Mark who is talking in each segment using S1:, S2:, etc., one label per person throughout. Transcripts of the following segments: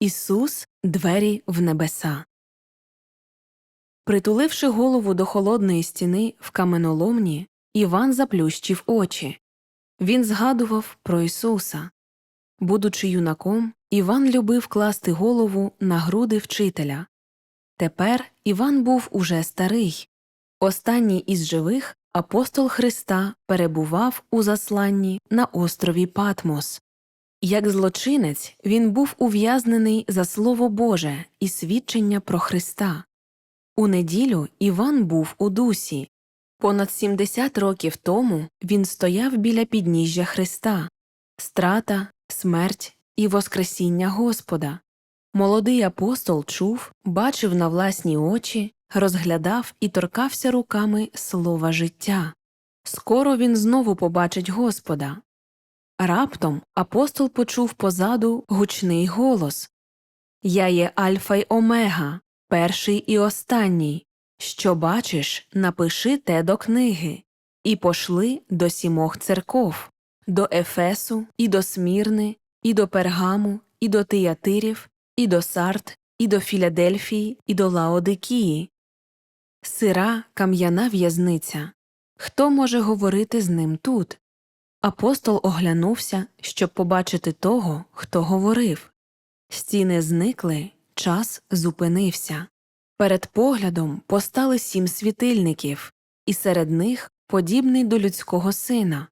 S1: Ісус двері в небеса. Притуливши голову до холодної стіни в каменоломні, Іван заплющив очі. Він згадував про Ісуса. Будучи юнаком, Іван любив класти голову на груди вчителя. Тепер Іван був уже старий. Останній із живих апостол Христа перебував у засланні на острові Патмос. Як злочинець він був ув'язнений за Слово Боже і свідчення про Христа. У неділю Іван був у дусі. Понад 70 років тому він стояв біля підніжжя Христа, страта, смерть і Воскресіння Господа. Молодий апостол чув, бачив на власні очі, розглядав і торкався руками слова життя. Скоро він знову побачить Господа. Раптом апостол почув позаду гучний голос Я є Альфа й Омега, перший і останній. Що бачиш, напиши те до книги, і пошли до сімох церков до Ефесу, і до Смірни, і до Пергаму, і до Тиятирів, і до Сарт, і до Філадельфії, і до Лаодикії. Сира кам'яна в'язниця. Хто може говорити з ним тут? Апостол оглянувся, щоб побачити того, хто говорив. Стіни зникли, час зупинився. Перед поглядом постали сім світильників, і серед них подібний до людського сина.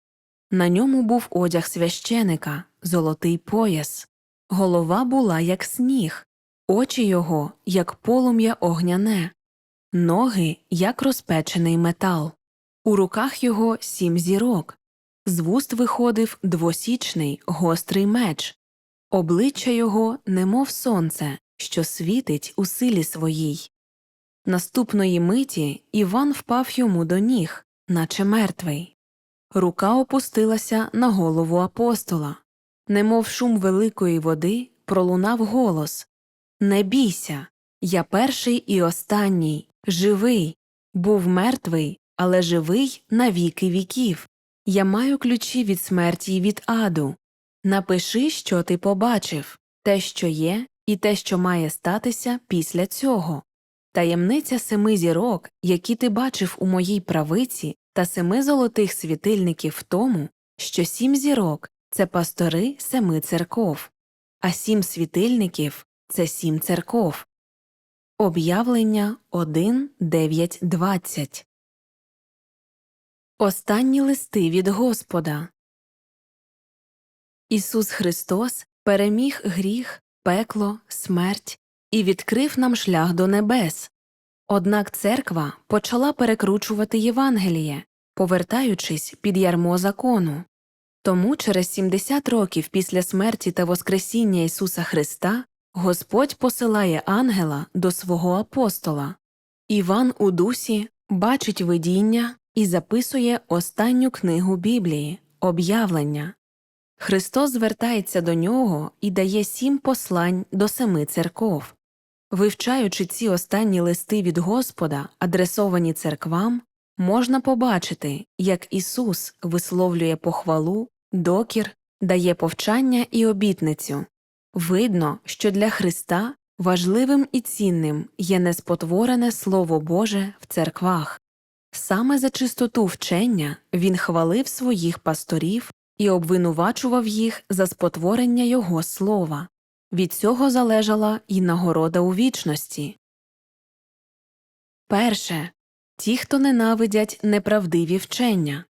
S1: На ньому був одяг священика, золотий пояс, голова була, як сніг, очі його, як полум'я огняне, ноги, як розпечений метал, у руках його сім зірок, з вуст виходив двосічний гострий меч, обличчя його, немов сонце, що світить у силі своїй. Наступної миті Іван впав йому до ніг, наче мертвий. Рука опустилася на голову апостола. Немов шум великої води, пролунав голос Не бійся, я перший і останній, живий, був мертвий, але живий на віки віків. Я маю ключі від смерті й від аду. Напиши, що ти побачив, те, що є, і те, що має статися після цього. Таємниця семи зірок, які ти бачив у моїй правиці, та семи золотих світильників в тому, що сім зірок це пастори семи церков, а сім світильників це сім церков. Об'явлення 1, 9, 20 Останні листи від Господа Ісус Христос переміг гріх, пекло, смерть і відкрив нам шлях до небес. Однак церква почала перекручувати Євангеліє, повертаючись під ярмо закону. Тому через 70 років після смерті та Воскресіння Ісуса Христа Господь посилає ангела до свого апостола. Іван у дусі бачить видіння і записує останню книгу Біблії об'явлення. Христос звертається до нього і дає сім послань до семи церков. Вивчаючи ці останні листи від Господа, адресовані церквам, можна побачити, як Ісус висловлює похвалу, докір, дає повчання і обітницю. Видно, що для Христа важливим і цінним є неспотворене Слово Боже в церквах. Саме за чистоту вчення він хвалив своїх пасторів і обвинувачував їх за спотворення Його слова. Від цього залежала і нагорода у вічності. Перше ті, хто ненавидять неправдиві вчення.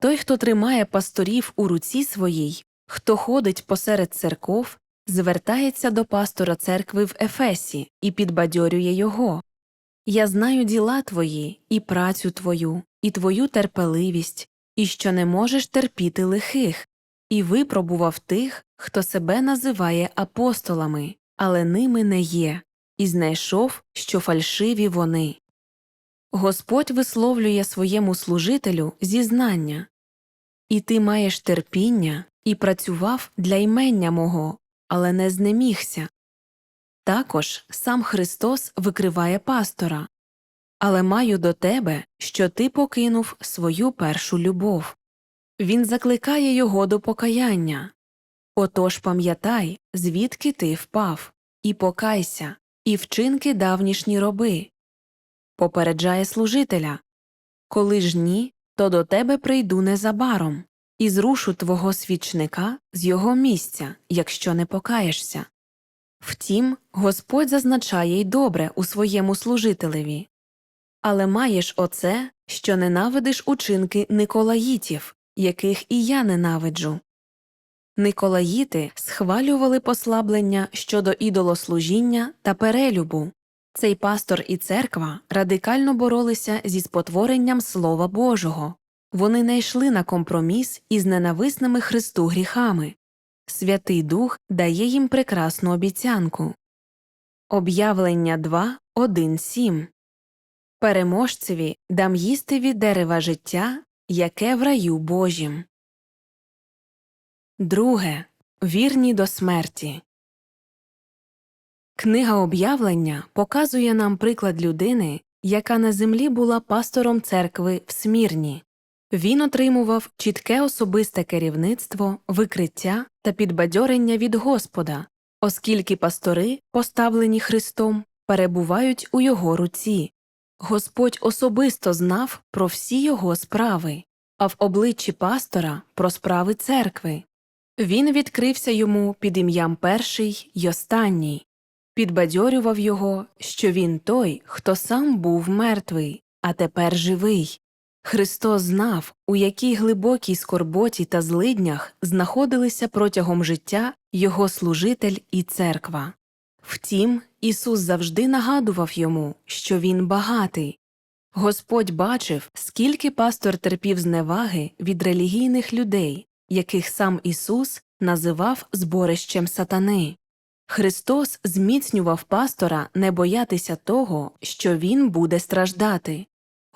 S1: Той, хто тримає пасторів у руці своїй, хто ходить посеред церков, звертається до пастора церкви в Ефесі і підбадьорює його Я знаю діла твої, і працю твою, і твою терпеливість, і що не можеш терпіти лихих, і випробував тих, хто себе називає апостолами, але ними не є, і знайшов, що фальшиві вони. Господь висловлює своєму служителю зізнання І ти маєш терпіння і працював для імення мого, але не знемігся. Також сам Христос викриває пастора Але маю до тебе, що ти покинув свою першу любов. Він закликає його до покаяння Отож пам'ятай, звідки ти впав, і покайся, і вчинки давнішні роби. Попереджає служителя Коли ж ні, то до тебе прийду незабаром, і зрушу твого свічника з його місця, якщо не покаєшся. Втім, Господь зазначає й добре у своєму служителеві. Але маєш оце, що ненавидиш учинки Николаїтів, яких і я ненавиджу. Николаїти схвалювали послаблення щодо ідолослужіння та перелюбу. Цей пастор і церква радикально боролися зі спотворенням Слова Божого. Вони не йшли на компроміс із ненависними Христу гріхами. Святий Дух дає їм прекрасну обіцянку. Об'явлення 2, 1, 7 Переможцеві дам їсти від дерева життя, яке в раю Божім. Друге. Вірні до смерті. Книга об'явлення показує нам приклад людини, яка на землі була пастором церкви в Смірні. Він отримував чітке особисте керівництво, викриття та підбадьорення від Господа, оскільки пастори, поставлені Христом, перебувають у його руці. Господь особисто знав про всі його справи, а в обличчі пастора про справи церкви. Він відкрився йому під ім'ям перший й останній, підбадьорював його, що він той, хто сам був мертвий, а тепер живий. Христос знав, у якій глибокій скорботі та злиднях знаходилися протягом життя його служитель і церква. Втім, Ісус завжди нагадував йому, що він багатий. Господь бачив, скільки пастор терпів зневаги від релігійних людей, яких сам Ісус називав зборищем сатани. Христос зміцнював пастора не боятися того, що він буде страждати.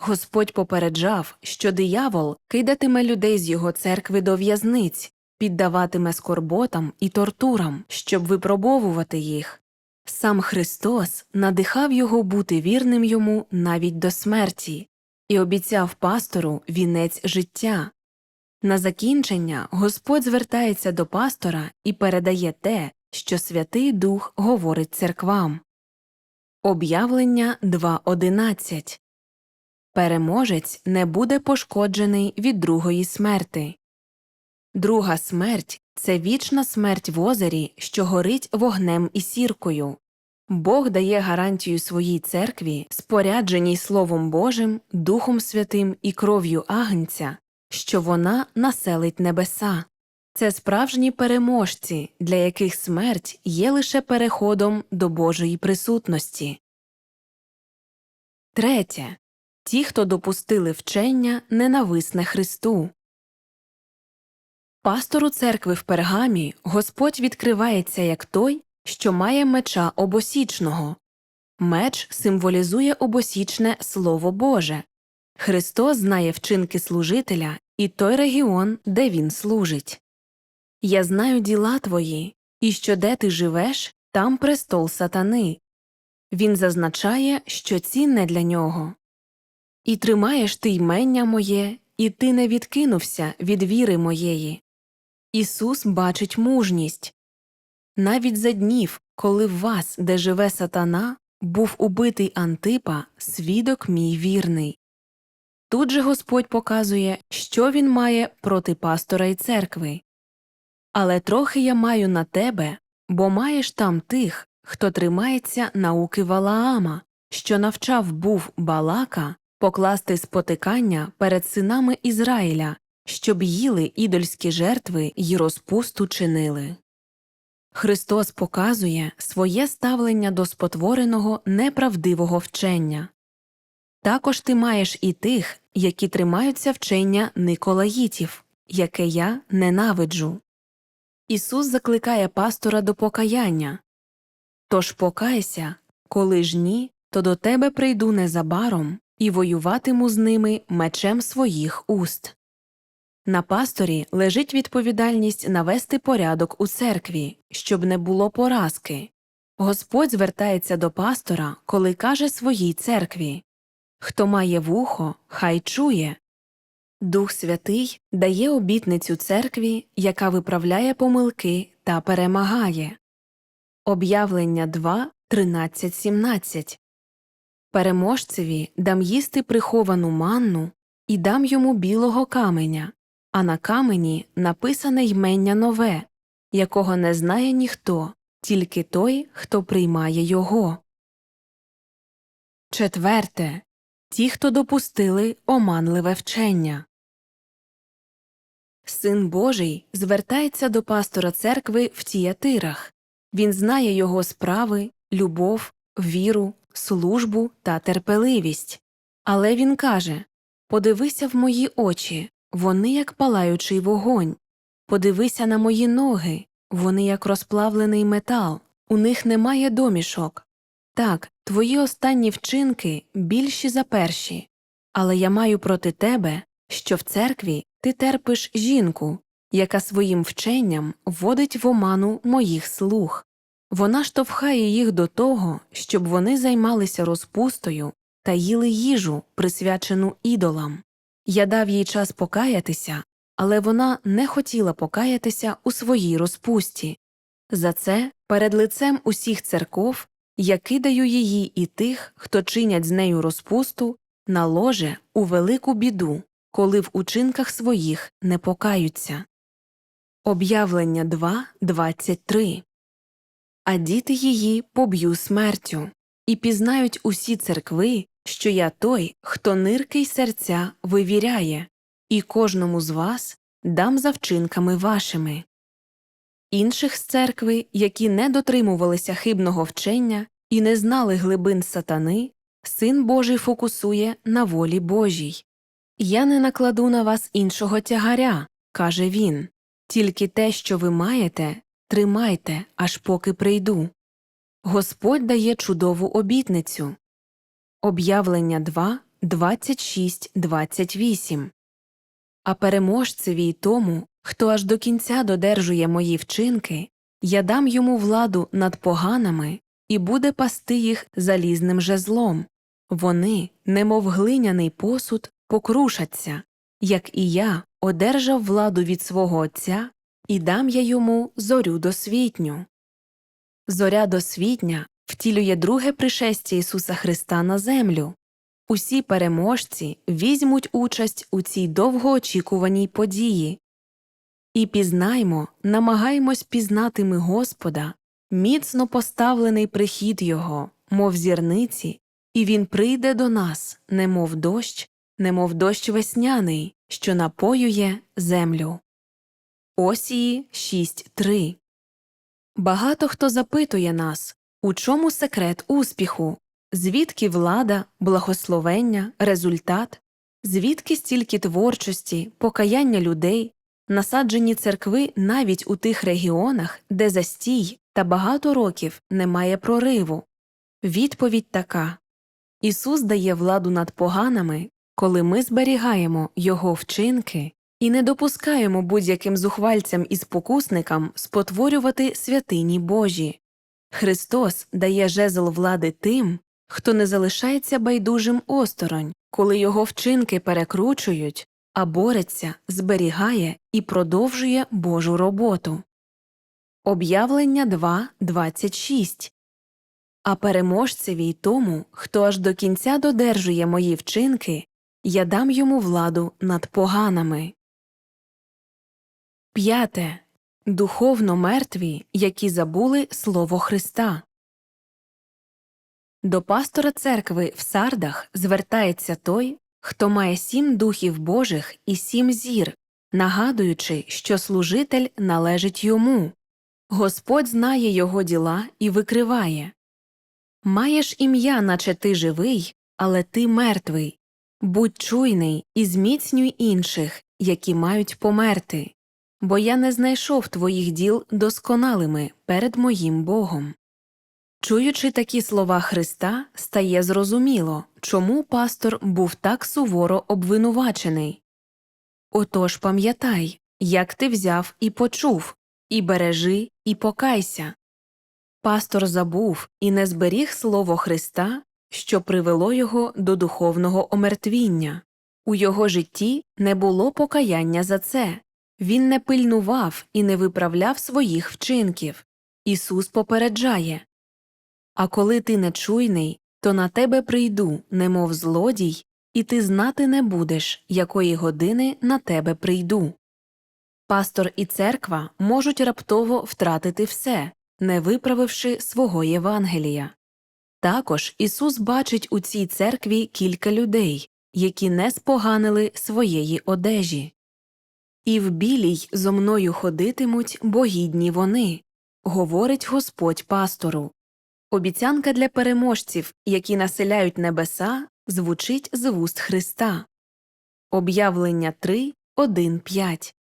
S1: Господь попереджав, що диявол кидатиме людей з його церкви до в'язниць, піддаватиме скорботам і тортурам, щоб випробовувати їх. Сам Христос надихав його бути вірним йому навіть до смерті і обіцяв пастору вінець життя. На закінчення Господь звертається до пастора і передає те, що Святий Дух говорить церквам. Об'явлення 2.11 Переможець не буде пошкоджений від другої смерти. Друга смерть це вічна смерть в озері, що горить вогнем і сіркою. Бог дає гарантію своїй церкві, спорядженій Словом Божим, Духом Святим і кров'ю Агнця, що вона населить небеса. Це справжні переможці, для яких смерть є лише переходом до Божої присутності. Третє. Ті, хто допустили вчення ненависне Христу. Пастору церкви в пергамі Господь відкривається як той, що має меча обосічного. Меч символізує обосічне Слово Боже. Христос знає вчинки служителя і той регіон, де він служить. Я знаю діла твої, і що де ти живеш, там престол сатани. Він зазначає, що цінне для нього. І тримаєш ти ймення моє, і ти не відкинувся від віри моєї. Ісус бачить мужність. Навіть за днів, коли в вас, де живе сатана, був убитий Антипа, свідок мій вірний. Тут же Господь показує, що він має проти пастора й церкви. Але трохи я маю на тебе, бо маєш там тих, хто тримається науки Валаама, що навчав був Балака покласти спотикання перед синами Ізраїля, щоб їли ідольські жертви й розпусту чинили. Христос показує своє ставлення до спотвореного неправдивого вчення. Також ти маєш і тих, які тримаються вчення Николаїтів, яке я ненавиджу. Ісус закликає пастора до покаяння Тож покайся, коли ж ні, то до тебе прийду незабаром і воюватиму з ними мечем своїх уст. На пасторі лежить відповідальність навести порядок у церкві, щоб не було поразки. Господь звертається до пастора, коли каже своїй церкві Хто має вухо, хай чує. Дух Святий дає обітницю церкві, яка виправляє помилки та перемагає. Об'явлення 2, 13, 17 Переможцеві дам їсти приховану манну і дам йому білого каменя, а на камені написане ймення нове, якого не знає ніхто, тільки той, хто приймає його. Четверте. Ті, хто допустили оманливе вчення. Син Божий звертається до пастора церкви в тіятирах. Він знає його справи, любов, віру, службу та терпеливість. Але він каже Подивися в мої очі, вони як палаючий вогонь. Подивися на мої ноги, вони як розплавлений метал, у них немає домішок. Так, твої останні вчинки більші за перші, але я маю проти тебе, що в церкві ти терпиш жінку, яка своїм вченням вводить в оману моїх слуг. Вона штовхає їх до того, щоб вони займалися розпустою та їли їжу, присвячену ідолам. Я дав їй час покаятися, але вона не хотіла покаятися у своїй розпусті. За це перед лицем усіх церков я кидаю її і тих, хто чинять з нею розпусту, на ложе у велику біду, коли в учинках своїх не покаються. Об'явлення 2, 23 А діти її поб'ю смертю, і пізнають усі церкви, що я той, хто нирки й серця вивіряє, і кожному з вас дам за вчинками вашими. Інших з церкви, які не дотримувалися хибного вчення і не знали глибин сатани, Син Божий фокусує на волі Божій. Я не накладу на вас іншого тягаря, каже він, тільки те, що ви маєте, тримайте, аж поки прийду. Господь дає чудову обітницю. Об'явлення 2, 26, 28 А переможцеві й тому, хто аж до кінця додержує мої вчинки, я дам йому владу над поганами і буде пасти їх залізним жезлом. Вони, немов глиняний посуд, покрушаться, як і я одержав владу від свого Отця і дам я йому зорю досвітню. Зоря досвітня втілює друге пришестя Ісуса Христа на землю. Усі переможці візьмуть участь у цій довгоочікуваній події. І пізнаймо, намагаймось пізнати ми Господа, міцно поставлений прихід Його, мов зірниці, і Він прийде до нас, немов дощ, немов дощ весняний, що напоює землю. Осії 6.3 Багато хто запитує нас, у чому секрет успіху, звідки влада, благословення, результат, звідки стільки творчості, покаяння людей, насаджені церкви навіть у тих регіонах, де застій та багато років немає прориву. Відповідь така. Ісус дає владу над поганими, коли ми зберігаємо Його вчинки і не допускаємо будь-яким зухвальцям і спокусникам спотворювати святині Божі. Христос дає жезл влади тим, хто не залишається байдужим осторонь, коли його вчинки перекручують, а бореться, зберігає і продовжує Божу роботу. Об'явлення 2.26 А переможцеві й тому, хто аж до кінця додержує мої вчинки, я дам йому владу над поганами. П'яте. Духовно мертві, які забули Слово Христа. До пастора церкви в Сардах звертається той, хто має сім духів Божих і сім зір, нагадуючи, що служитель належить йому. Господь знає його діла і викриває Маєш ім'я, наче ти живий, але ти мертвий. Будь чуйний і зміцнюй інших, які мають померти бо я не знайшов твоїх діл досконалими перед моїм Богом. Чуючи такі слова Христа, стає зрозуміло, чому пастор був так суворо обвинувачений. Отож пам'ятай, як ти взяв і почув, і бережи, і покайся. Пастор забув і не зберіг слово Христа, що привело його до духовного омертвіння. У його житті не було покаяння за це. Він не пильнував і не виправляв своїх вчинків. Ісус попереджає А коли ти нечуйний, то на тебе прийду, немов злодій, і ти знати не будеш, якої години на тебе прийду. Пастор і церква можуть раптово втратити все, не виправивши свого Євангелія. Також Ісус бачить у цій церкві кілька людей, які не споганили своєї одежі. І в білій зо мною ходитимуть, бо гідні вони, говорить Господь пастору. Обіцянка для переможців, які населяють небеса, звучить з вуст Христа. Об'явлення 3, 1, 5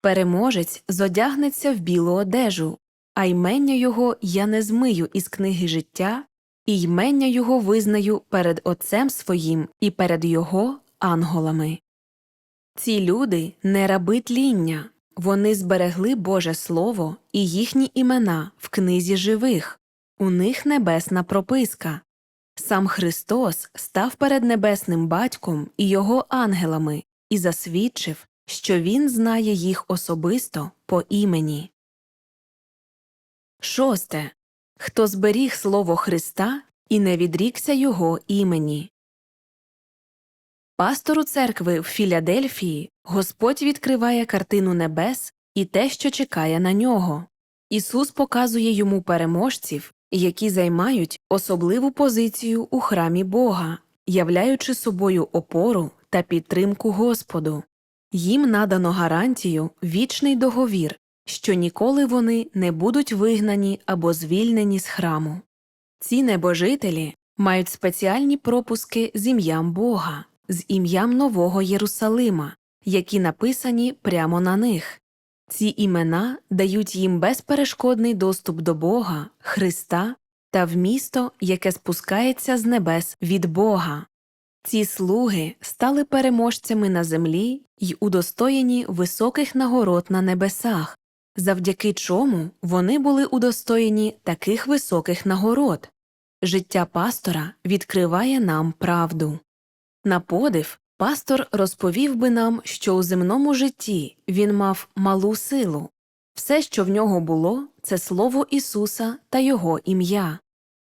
S1: Переможець зодягнеться в білу одежу, а ймення його я не змию із книги життя, і ймення його визнаю перед Отцем своїм і перед його анголами. Ці люди не раби тління, вони зберегли Боже Слово і їхні імена в книзі живих, у них небесна прописка. Сам Христос став перед небесним батьком і його ангелами і засвідчив, що Він знає їх особисто по імені. Шосте. Хто зберіг слово Христа і не відрікся його імені. Пастору церкви в Філадельфії Господь відкриває картину небес і те, що чекає на нього. Ісус показує йому переможців, які займають особливу позицію у храмі Бога, являючи собою опору та підтримку Господу. Їм надано гарантію вічний договір, що ніколи вони не будуть вигнані або звільнені з храму. Ці небожителі мають спеціальні пропуски з ім'ям Бога, з ім'ям Нового Єрусалима, які написані прямо на них. Ці імена дають їм безперешкодний доступ до Бога, Христа та в місто, яке спускається з небес від Бога. Ці слуги стали переможцями на землі й удостоєні високих нагород на небесах, завдяки чому вони були удостоєні таких високих нагород. Життя пастора відкриває нам правду. На подив, пастор розповів би нам, що у земному житті він мав малу силу. Все, що в нього було, це слово Ісуса та Його ім'я.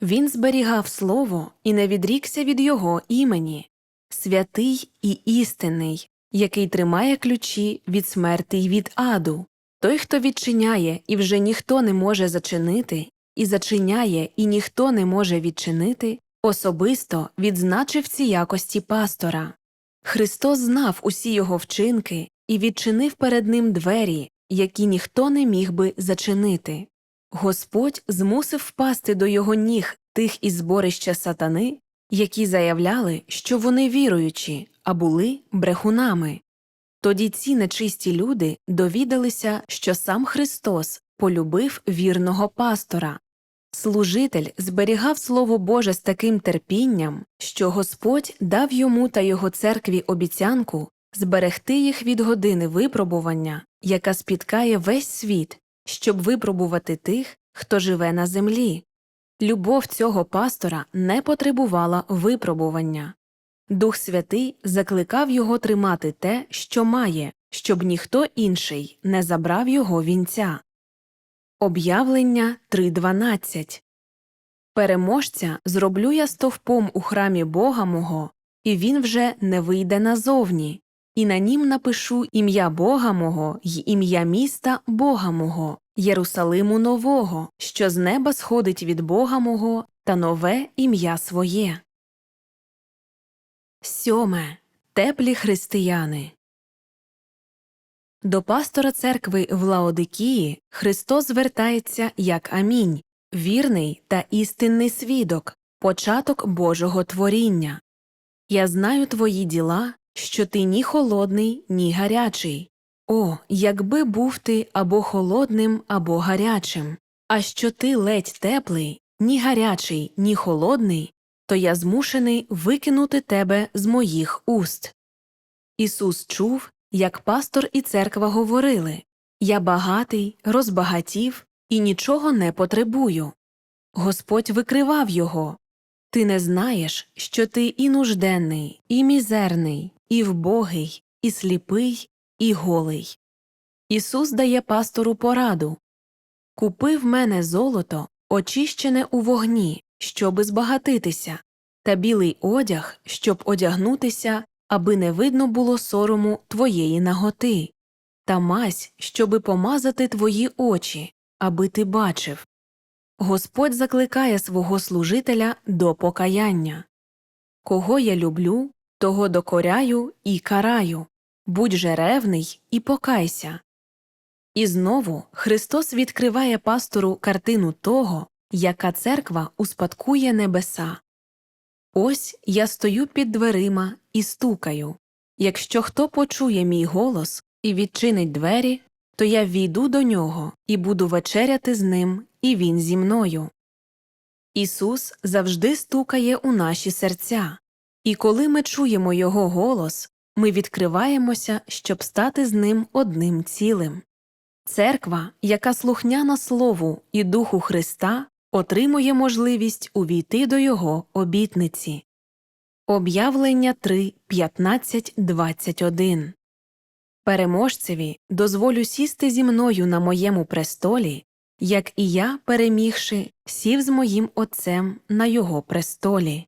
S1: Він зберігав слово і не відрікся від Його імені, святий і істинний, який тримає ключі від смерти й від аду. Той, хто відчиняє, і вже ніхто не може зачинити, і зачиняє, і ніхто не може відчинити, особисто відзначив ці якості пастора. Христос знав усі його вчинки і відчинив перед ним двері, які ніхто не міг би зачинити. Господь змусив впасти до його ніг тих із зборища сатани, які заявляли, що вони віруючі, а були брехунами. Тоді ці нечисті люди довідалися, що сам Христос полюбив вірного пастора. Служитель зберігав Слово Боже з таким терпінням, що Господь дав йому та його церкві обіцянку зберегти їх від години випробування, яка спіткає весь світ, щоб випробувати тих, хто живе на землі. Любов цього пастора не потребувала випробування. Дух Святий закликав його тримати те, що має, щоб ніхто інший не забрав його вінця. Об'явлення 3.12 Переможця зроблю я стовпом у храмі Бога мого, і він вже не вийде назовні, і на нім напишу ім'я Бога мого й ім'я міста Бога мого, Єрусалиму нового, що з неба сходить від Бога мого, та нове ім'я своє. Сьоме. Теплі християни. До пастора церкви в Лаодикії Христос звертається як Амінь, вірний та істинний свідок, початок Божого творіння. Я знаю твої діла, що ти ні холодний, ні гарячий. О, якби був ти або холодним, або гарячим, а що ти ледь теплий, ні гарячий, ні холодний, то я змушений викинути тебе з моїх уст. Ісус чув, як пастор і церква говорили Я багатий, розбагатів і нічого не потребую. Господь викривав його Ти не знаєш, що ти і нужденний, і мізерний, і вбогий, і сліпий, і голий. Ісус дає пастору пораду Купи в мене золото, очищене у вогні, щоби збагатитися, та білий одяг, щоб одягнутися, аби не видно було сорому твоєї наготи, та мазь, щоби помазати твої очі, аби ти бачив. Господь закликає свого служителя до покаяння. Кого я люблю, того докоряю і караю. Будь же ревний і покайся. І знову Христос відкриває пастору картину того, яка церква успадкує небеса. Ось я стою під дверима і стукаю. Якщо хто почує мій голос і відчинить двері, то я війду до нього і буду вечеряти з ним, і він зі мною. Ісус завжди стукає у наші серця, і коли ми чуємо Його голос, ми відкриваємося, щоб стати з ним одним цілим. Церква, яка слухняна Слову і Духу Христа, отримує можливість увійти до Його обітниці. Об'явлення 3, 15, 21 Переможцеві дозволю сісти зі мною на моєму престолі, як і я, перемігши, сів з моїм Отцем на його престолі.